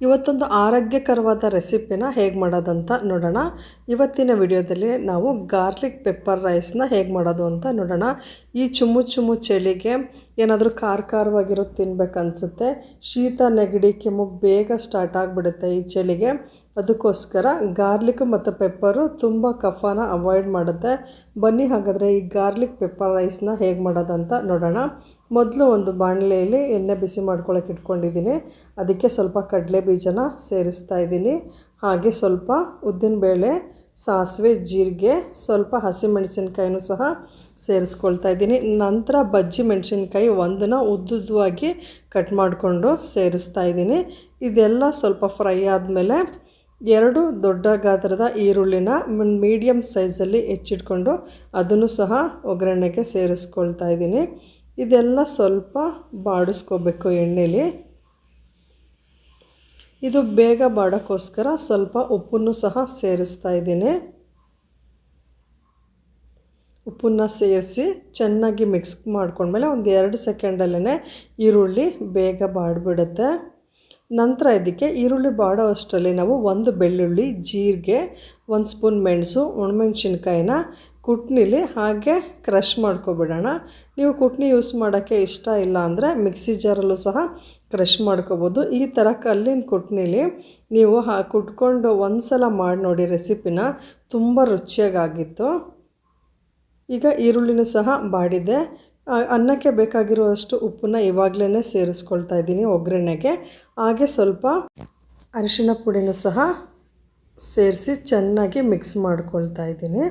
ಇವತ್ತೊಂದು ಆರೋಗ್ಯಕರವಾದ ರೆಸಿಪಿನ ಹೇಗೆ ಮಾಡೋದಂತ ನೋಡೋಣ. ಇವತ್ತಿನ ವಿಡಿಯೋದಲ್ಲಿ ನಾವು ಗಾರ್ಲಿಕ್ ಪೆಪ್ಪರ್ ರೈಸ್ನ ಹೇಗೆ ಮಾಡೋದು ಅಂತ ನೋಡೋಣ. ಈ ಚುಮ್ಮು ಚುಮ್ಮು ಚಳಿಗೆ ಏನಾದರೂ ಖಾರ ಖಾರವಾಗಿರೋದು ತಿನ್ಬೇಕನ್ಸುತ್ತೆ. ಶೀತ ನೆಗಡಿ ಕೆಮ್ಮು ಬೇಗ ಸ್ಟಾರ್ಟ್ ಆಗಿಬಿಡುತ್ತೆ ಈ ಚಳಿಗೆ. ಅದಕ್ಕೋಸ್ಕರ ಗಾರ್ಲಿಕ್ ಮತ್ತು ಪೆಪ್ಪರು ತುಂಬ ಕಫಾನ ಅವಾಯ್ಡ್ ಮಾಡುತ್ತೆ. ಬನ್ನಿ ಹಾಗಾದರೆ ಈ ಗಾರ್ಲಿಕ್ ಪೆಪ್ಪರ್ ರೈಸ್ನ ಹೇಗೆ ಮಾಡೋದಂತ ನೋಡೋಣ. ಮೊದಲು ಒಂದು ಬಾಣಲೆಯಲ್ಲಿ ಎಣ್ಣೆ ಬಿಸಿ ಮಾಡ್ಕೊಳ್ಳೋಕೆ ಇಟ್ಕೊಂಡಿದ್ದೀನಿ. ಅದಕ್ಕೆ ಸ್ವಲ್ಪ ಕಡಲೆ ಬೀಜನ ಸೇರಿಸ್ತಾ ಇದ್ದೀನಿ. ಹಾಗೆ ಸ್ವಲ್ಪ ಉದ್ದಿನಬೇಳೆ ಸಾಸಿವೆ, ಜೀರಿಗೆ, ಸ್ವಲ್ಪ ಹಸಿಮೆಣಸಿನ್ಕಾಯಿನೂ ಸಹ ಸೇರಿಸ್ಕೊಳ್ತಾ ಇದ್ದೀನಿ. ನಂತರ ಬಜ್ಜಿ ಮೆಣಸಿನ್ಕಾಯಿ ಒಂದನ್ನ ಉದ್ದುದ್ದವಾಗಿ ಕಟ್ ಮಾಡಿಕೊಂಡು ಸೇರಿಸ್ತಾ ಇದ್ದೀನಿ. ಇದೆಲ್ಲ ಸ್ವಲ್ಪ ಫ್ರೈ ಆದಮೇಲೆ ಎರಡು ದೊಡ್ಡ ಗಾತ್ರದ ಈರುಳ್ಳಿನ ಮೀಡಿಯಮ್ ಸೈಜಲ್ಲಿ ಹೆಚ್ಚಿಟ್ಕೊಂಡು ಅದನ್ನು ಸಹ ಒಗ್ಗರಣೆಗೆ ಸೇರಿಸ್ಕೊಳ್ತಾ ಇದ್ದೀನಿ. ಇದೆಲ್ಲ ಸ್ವಲ್ಪ ಬಾಡಿಸ್ಕೋಬೇಕು ಎಣ್ಣೆಲಿ. ಇದು ಬೇಗ ಬಾಡೋಕ್ಕೋಸ್ಕರ ಸ್ವಲ್ಪ ಉಪ್ಪನ್ನು ಸಹ ಸೇರಿಸ್ತಾ ಇದ್ದೀನಿ. ಉಪ್ಪನ್ನು ಸೇರಿಸಿ ಚೆನ್ನಾಗಿ ಮಿಕ್ಸ್ ಮಾಡ್ಕೊಂಡ್ಮೇಲೆ ಒಂದು ಎರಡು ಸೆಕೆಂಡಲ್ಲೇ ಈರುಳ್ಳಿ ಬೇಗ ಬಾಡಿಬಿಡುತ್ತೆ. ನಂತರ ಇದಕ್ಕೆ ಈರುಳ್ಳಿ ಬಾಡೋ ಅಷ್ಟರಲ್ಲಿ ನಾವು ಒಂದು ಬೆಳ್ಳುಳ್ಳಿ, ಜೀರಿಗೆ, ಒಂದು ಸ್ಪೂನ್ ಮೆಣಸು, ಒಣಮೆಣ್ಸಿನ್ಕಾಯಿನ ಕುಟ್ನಿಲಿ ಹಾಗೆ ಕ್ರಷ್ ಮಾಡ್ಕೊಬಿಡೋಣ. ನೀವು ಕುಟ್ನಿ ಯೂಸ್ ಮಾಡೋಕ್ಕೆ ಇಷ್ಟ ಇಲ್ಲ ಅಂದರೆ ಮಿಕ್ಸಿ ಜಾರಲ್ಲೂ ಸಹ ಕ್ರಷ್ ಮಾಡ್ಕೋಬೋದು. ಈ ಥರ ಕಲ್ಲಿನ ಕುಟ್ನಿಲಿ ನೀವು ಹಾ ಕುಟ್ಕೊಂಡು ಒಂದು ಸಲ ಮಾಡಿ ನೋಡಿ ರೆಸಿಪಿನ, ತುಂಬ ರುಚಿಯಾಗಿತ್ತು ಈಗ ಈರುಳ್ಳಿನೂ ಸಹ ಬಾಡಿದೆ. ಅನ್ನಕ್ಕೆ ಬೇಕಾಗಿರುವಷ್ಟು ಉಪ್ಪನ್ನ ಇವಾಗಲೇ ಸೇರಿಸ್ಕೊಳ್ತಾ ಇದ್ದೀನಿ ಒಗ್ಗರಣೆಗೆ. ಹಾಗೆ ಸ್ವಲ್ಪ ಅರಿಶಿನ ಪುಡಿನೂ ಸಹ ಸೇರಿಸಿ ಚೆನ್ನಾಗಿ ಮಿಕ್ಸ್ ಮಾಡ್ಕೊಳ್ತಾ ಇದ್ದೀನಿ.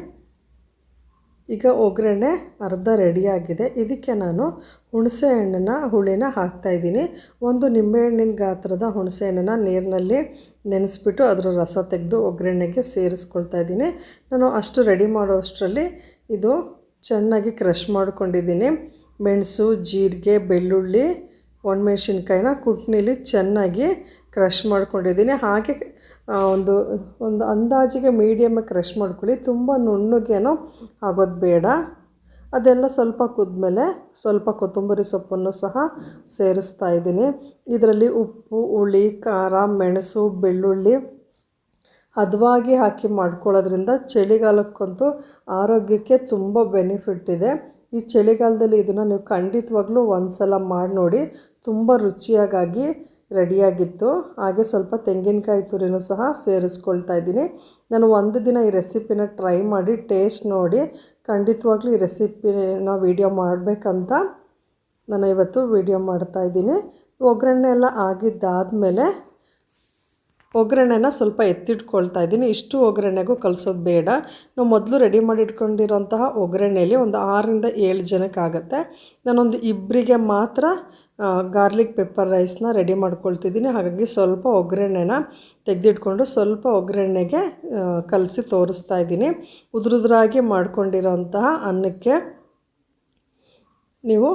ಈಗ ಒಗ್ಗರಣೆ ಅರ್ಧ ರೆಡಿಯಾಗಿದೆ ಇದಕ್ಕೆ ನಾನು ಹುಣಸೆ ಹಣ್ಣನ್ನ, ಹುಳಿನ ಹಾಕ್ತಾಯಿದ್ದೀನಿ ಒಂದು ನಿಂಬೆಹಣ್ಣಿನ ಗಾತ್ರದ ಹುಣಸೆ ಹಣ್ಣನ್ನು ನೀರಿನಲ್ಲಿ ನೆನೆಸ್ಬಿಟ್ಟು ಅದರ ರಸ ತೆಗೆದು ಒಗ್ಗರಣೆಗೆ ಸೇರಿಸ್ಕೊಳ್ತಾ ಇದ್ದೀನಿ. ನಾನು ಅಷ್ಟು ರೆಡಿ ಮಾಡೋ ಅಷ್ಟರಲ್ಲಿ ಇದು ಚೆನ್ನಾಗಿ ಕ್ರಷ್ ಮಾಡ್ಕೊಂಡಿದ್ದೀನಿ. ಮೆಣಸು, ಜೀರಿಗೆ, ಬೆಳ್ಳುಳ್ಳಿ, ಒಣಮೆಣ್ಸಿನ್ಕಾಯಿನ ಕುಟ್ನಿಲಿ ಚೆನ್ನಾಗಿ ಕ್ರಷ್ ಮಾಡ್ಕೊಂಡಿದ್ದೀನಿ. ಹಾಗೆ ಒಂದು ಒಂದು ಅಂದಾಜಿಗೆ ಮೀಡಿಯಮಾಗಿ ಕ್ರಷ್ ಮಾಡ್ಕೊಳ್ಳಿ. ತುಂಬ ನುಣ್ಣಗೇನೋ ಆಗೋದು ಬೇಡ. ಅದೆಲ್ಲ ಸ್ವಲ್ಪ ಕುದ್ಮೇಲೆ ಸ್ವಲ್ಪ ಕೊತ್ತಂಬರಿ ಸೊಪ್ಪನ್ನು ಸಹ ಸೇರಿಸ್ತಾ ಇದ್ದೀನಿ. ಇದರಲ್ಲಿ ಉಪ್ಪು, ಹುಳಿ, ಖಾರ, ಮೆಣಸು, ಬೆಳ್ಳುಳ್ಳಿ ಹದವಾಗಿ ಹಾಕಿ ಮಾಡ್ಕೊಳ್ಳೋದ್ರಿಂದ ಚಳಿಗಾಲಕ್ಕಂತೂ ಆರೋಗ್ಯಕ್ಕೆ ತುಂಬ ಬೆನಿಫಿಟ್ ಇದೆ. ಈ ಚಳಿಗಾಲದಲ್ಲಿ ಇದನ್ನು ನೀವು ಖಂಡಿತವಾಗ್ಲೂ ಒಂದು ಸಲ ಮಾಡಿ ನೋಡಿ, ತುಂಬ ರುಚಿಯಾಗಿ ರೆಡಿಯಾಗಿತ್ತು. ಹಾಗೆ ಸ್ವಲ್ಪ ತೆಂಗಿನಕಾಯಿ ತುರಿನೂ ಸಹ ಸೇರಿಸ್ಕೊಳ್ತಾ ಇದ್ದೀನಿ. ನಾನು ಒಂದು ದಿನ ಈ ರೆಸಿಪಿನ ಟ್ರೈ ಮಾಡಿ, ಟೇಸ್ಟ್ ನೋಡಿ, ಖಂಡಿತವಾಗ್ಲೂ ಈ ರೆಸಿಪಿನ ವೀಡಿಯೋ ಮಾಡಬೇಕಂತ ನಾನು ಇವತ್ತು ವೀಡಿಯೋ ಮಾಡ್ತಾಯಿದ್ದೀನಿ ಒಗ್ಗರಣೆ ಎಲ್ಲ ಆಗಿದ್ದಾದಮೇಲೆ ಒಗ್ಗರಣೆನ ಸ್ವಲ್ಪ ಎತ್ತಿಟ್ಕೊಳ್ತಾ ಇದ್ದೀನಿ. ಇಷ್ಟು ಒಗ್ಗರಣೆಗೂ ಕಲಿಸೋದು ಬೇಡ. ನಾವು ಮೊದಲು ರೆಡಿ ಮಾಡಿ ಇಟ್ಕೊಂಡಿರೋಂತಹ ಒಗ್ಗರಣೆಯಲ್ಲಿ ಒಂದು ಆರರಿಂದ ಏಳು ಜನಕ್ಕಾಗತ್ತೆ ನಾನೊಂದು ಇಬ್ಬರಿಗೆ ಮಾತ್ರ ಗಾರ್ಲಿಕ್ ಪೆಪ್ಪರ್ ರೈಸ್ನ ರೆಡಿ ಮಾಡ್ಕೊಳ್ತಿದ್ದೀನಿ. ಹಾಗಾಗಿ ಸ್ವಲ್ಪ ಒಗ್ಗರಣೆನ ತೆಗೆದಿಟ್ಕೊಂಡು ಸ್ವಲ್ಪ ಒಗ್ಗರಣೆಗೆ ಕಲಸಿ ತೋರಿಸ್ತಾ ಇದ್ದೀನಿ. ಉದುರುದ್ರಾಗಿ ಮಾಡ್ಕೊಂಡಿರೋಂತಹ ಅನ್ನಕ್ಕೆ ನೀವು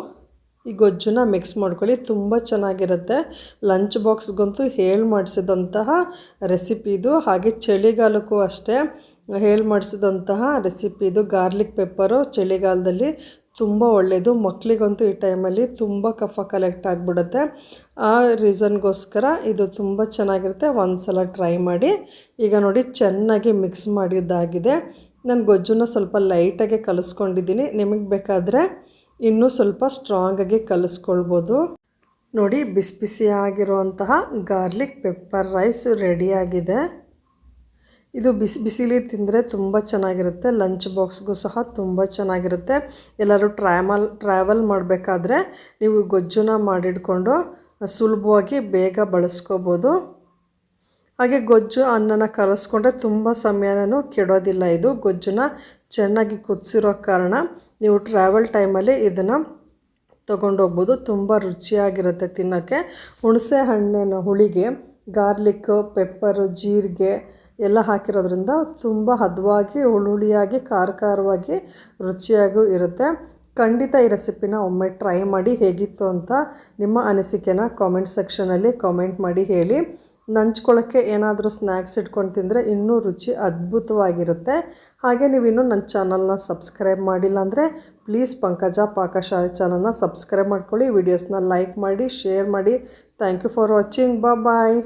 ಈ ಗೊಜ್ಜನ್ನ ಮಿಕ್ಸ್ ಮಾಡ್ಕೊಳ್ಳಿ, ತುಂಬ ಚೆನ್ನಾಗಿರುತ್ತೆ. ಲಂಚ್ ಬಾಕ್ಸ್ಗಂತೂ ಹೇಳಿ ಮಾಡಿಸಿದಂತಹ ರೆಸಿಪಿ ಇದು. ಹಾಗೆ ಚಳಿಗಾಲಕ್ಕೂ ಅಷ್ಟೇ ಹೇಳಿ ಮಾಡಿಸಿದಂತಹ ರೆಸಿಪಿ ಇದು. ಗಾರ್ಲಿಕ್ ಪೆಪ್ಪರು ಚಳಿಗಾಲದಲ್ಲಿ ತುಂಬ ಒಳ್ಳೆಯದು ಮಕ್ಕಳಿಗಂತೂ ಈ ಟೈಮಲ್ಲಿ ತುಂಬ ಕಫ ಕಲೆಕ್ಟ್ ಆಗಿಬಿಡುತ್ತೆ. ಆ ರೀಸನ್ಗೋಸ್ಕರ ಇದು ತುಂಬ ಚೆನ್ನಾಗಿರುತ್ತೆ. ಒಂದು ಸಲ ಟ್ರೈ ಮಾಡಿ. ಈಗ ನೋಡಿ ಚೆನ್ನಾಗಿ ಮಿಕ್ಸ್ ಮಾಡಿದ್ದಾಗಿದೆ. ನಾನು ಗೊಜ್ಜನ್ನ ಸ್ವಲ್ಪ ಲೈಟಾಗಿ ಕಲಿಸ್ಕೊಂಡಿದ್ದೀನಿ. ನಿಮಗೆ ಬೇಕಾದರೆ ಇನ್ನೂ ಸ್ವಲ್ಪ ಸ್ಟ್ರಾಂಗಾಗಿ ಕಲಿಸ್ಕೊಳ್ಬೋದು. ನೋಡಿ ಬಿಸಿ ಬಿಸಿಯಾಗಿರುವಂತಹ ಗಾರ್ಲಿಕ್ ಪೆಪ್ಪರ್ ರೈಸ್ ರೆಡಿಯಾಗಿದೆ ಇದು ಬಿಸಿ ಬಿಸಿಲಿ ತಿಂದರೆ ತುಂಬ ಚೆನ್ನಾಗಿರುತ್ತೆ. ಲಂಚ್ ಬಾಕ್ಸ್ಗೂ ಸಹ ತುಂಬ ಚೆನ್ನಾಗಿರುತ್ತೆ. ಎಲ್ಲರೂ ಟ್ರಾಮಲ್ ಟ್ರಾವೆಲ್ ಮಾಡಬೇಕಾದ್ರೆ ನೀವು ಗೊಜ್ಜುನ ಮಾಡಿಟ್ಕೊಂಡು ಸುಲಭವಾಗಿ ಬೇಗ ಬಳಸ್ಕೋಬೋದು. ಹಾಗೆ ಗೊಜ್ಜು ಅನ್ನನ ಕಲಸ್ಕೊಂಡ್ರೆ ತುಂಬ ಸಮಯನೂ ಕೆಡೋದಿಲ್ಲ. ಇದು ಗೊಜ್ಜನ್ನ ಚೆನ್ನಾಗಿ ಕುದಿಸಿರೋ ಕಾರಣ ನೀವು ಟ್ರಾವೆಲ್ ಟೈಮಲ್ಲಿ ಇದನ್ನು ತೊಗೊಂಡೋಗ್ಬೋದು. ತುಂಬ ರುಚಿಯಾಗಿರುತ್ತೆ ತಿನ್ನೋಕ್ಕೆ. ಹುಣಸೆ ಹಣ್ಣಿನ ಹುಳಿಗೆ ಗಾರ್ಲಿಕ್ಕು ಪೆಪ್ಪರು ಜೀರಿಗೆ ಎಲ್ಲ ಹಾಕಿರೋದ್ರಿಂದ ತುಂಬ ಹದವಾಗಿ, ಹುಳುಳಿಯಾಗಿ ಖಾರ ಖಾರವಾಗಿ ರುಚಿಯಾಗೂ ಇರುತ್ತೆ. ಖಂಡಿತ ಈ ರೆಸಿಪಿನ ಒಮ್ಮೆ ಟ್ರೈ ಮಾಡಿ ಹೇಗಿತ್ತು ಅಂತ ನಿಮ್ಮ ಅನಿಸಿಕೆನ ಕಾಮೆಂಟ್ ಸೆಕ್ಷನಲ್ಲಿ ಕಾಮೆಂಟ್ ಮಾಡಿ ಹೇಳಿ. ನಂಚ್ಕೊಳ್ಳೋಕ್ಕೆ ಏನಾದರೂ ಸ್ನ್ಯಾಕ್ಸ್ ಇಟ್ಕೊಂಡು ತಿಂದರೆ ಇನ್ನೂ ರುಚಿ ಅದ್ಭುತವಾಗಿರುತ್ತೆ. ಹಾಗೆ ನೀವು ಇನ್ನೂ ನನ್ನ ಚಾನಲ್ನ ಸಬ್ಸ್ಕ್ರೈಬ್ ಮಾಡಿಲ್ಲ ಅಂದರೆ ಪ್ಲೀಸ್ ಪಂಕಜ ಪಾಕಶಾಲೆ ಚಾನಲ್ನ ಸಬ್ಸ್ಕ್ರೈಬ್ ಮಾಡ್ಕೊಳ್ಳಿ ವಿಡಿಯೋಸ್ನ ಲೈಕ್ ಮಾಡಿ ಶೇರ್ ಮಾಡಿ. Thank you for watching bye